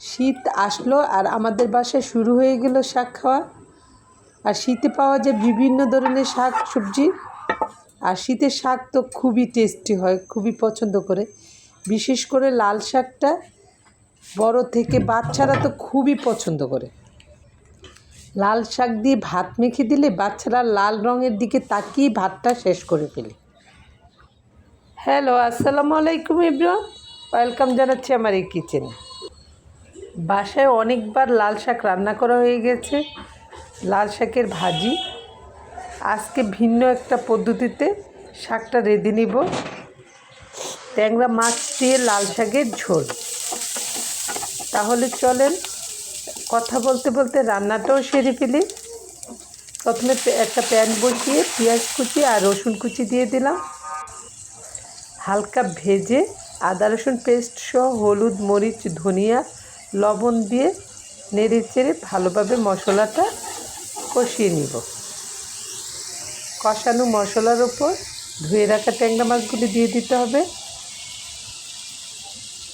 শীত আসলো আর আমাদের বাসায় শুরু হয়ে গেল শাক খাওয়া। আর শীতে পাওয়া যায় বিভিন্ন ধরনের শাক সবজি। আর শীতের শাক তো খুবই টেস্টি হয়, খুবই পছন্দ করে। বিশেষ করে লাল শাকটা বড় থেকে বাচ্চারা তো খুবই পছন্দ করে। লাল শাক দিয়ে ভাত মেখে দিলে বাচ্চারা লাল রঙের দিকে তাকিয়ে ভাতটা শেষ করে ফেলে। হ্যালো আসসালামু আলাইকুম ইব্রাহ ওয়েলকাম জানাচ্ছি আমার এই কিচেনে বাসায় অনেকবার লাল শাক রান্না করা হয়ে গেছে। লাল শাকের ভাজি। আজকে ভিন্ন একটা পদ্ধতিতে শাকটা রেঁধে নিব। ট্যাংরা মাছ দিয়ে লাল শাকের ঝোল। তাহলে চলেন কথা বলতে বলতে রান্নাটাও সেরে ফেলি। প্রথমে একটা প্যান বসিয়ে পেঁয়াজ কুচি আর রসুন কুচি দিয়ে দিলাম। হালকা ভেজে আদা রসুন পেস্ট সহ হলুদ, মরিচ, ধনিয়া লবণ দিয়ে নেড়ে চেড়ে ভালোভাবে মশলাটা কষিয়ে নিব। কষানো মশলার ওপর ধুয়ে রাখা ট্যাংরা মাছগুলি দিয়ে দিতে হবে।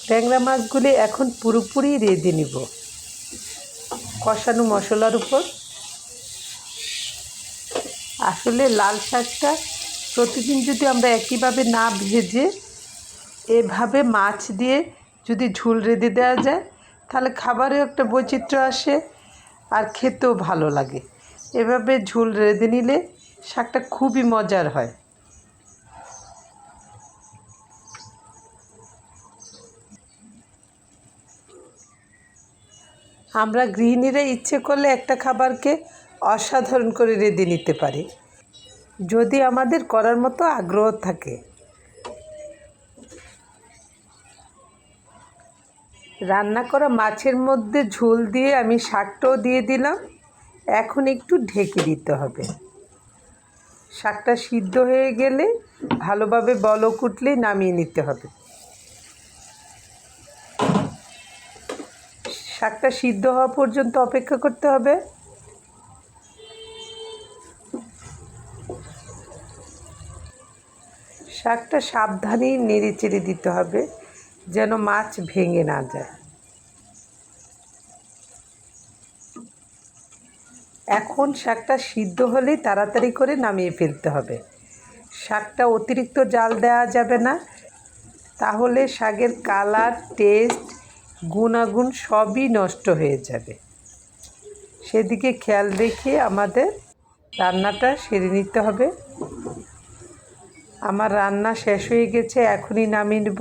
ট্যাংরা মাছগুলি এখন পুরোপুরি রেঁধে নিব। কষানো মশলার উপর আসলে লাল শাকটা প্রতিদিন যদি আমরা একইভাবে না ভেজে এভাবে মাছ দিয়ে যদি ঝুল রেঁধে দেওয়া যায় তাহলে খাবারেও একটা বৈচিত্র্য আসে আর খেতেও ভালো লাগে। এভাবে ঝোল রেঁধে নিলে শাকটা খুবই মজার হয়। আমরা গৃহিণীরা ইচ্ছে করলে একটা খাবারকে অসাধারণ করে রেঁধে নিতে পারি। যদি আমাদের করার মতো আগ্রহ থাকে। রান্না করা মাছের মধ্যে ঝোল দিয়ে আমি শাকটাও দিয়ে দিলাম। এখন একটু ঢেকে দিতে হবে। শাকটা সিদ্ধ হয়ে গেলে ভালোভাবে বলক উঠলেই নামিয়ে নিতে হবে। শাকটা সিদ্ধ হওয়া পর্যন্ত অপেক্ষা করতে হবে। শাকটা সাবধানেই নেড়ে চেড়ে দিতে হবে। যেন মাছ ভেঙে না যায়। এখন শাকটা সিদ্ধ হলেই তাড়াতাড়ি করে নামিয়ে ফেলতে হবে। শাকটা অতিরিক্ত জাল দেওয়া যাবে না। তাহলে শাকের কালার, টেস্ট, গুণাগুণ সবই নষ্ট হয়ে যাবে। সেদিকে খেয়াল রেখে আমাদের রান্নাটা সেরে নিতে হবে। আমার রান্না শেষ হয়ে গেছে, এখনই নামিয়ে নেব।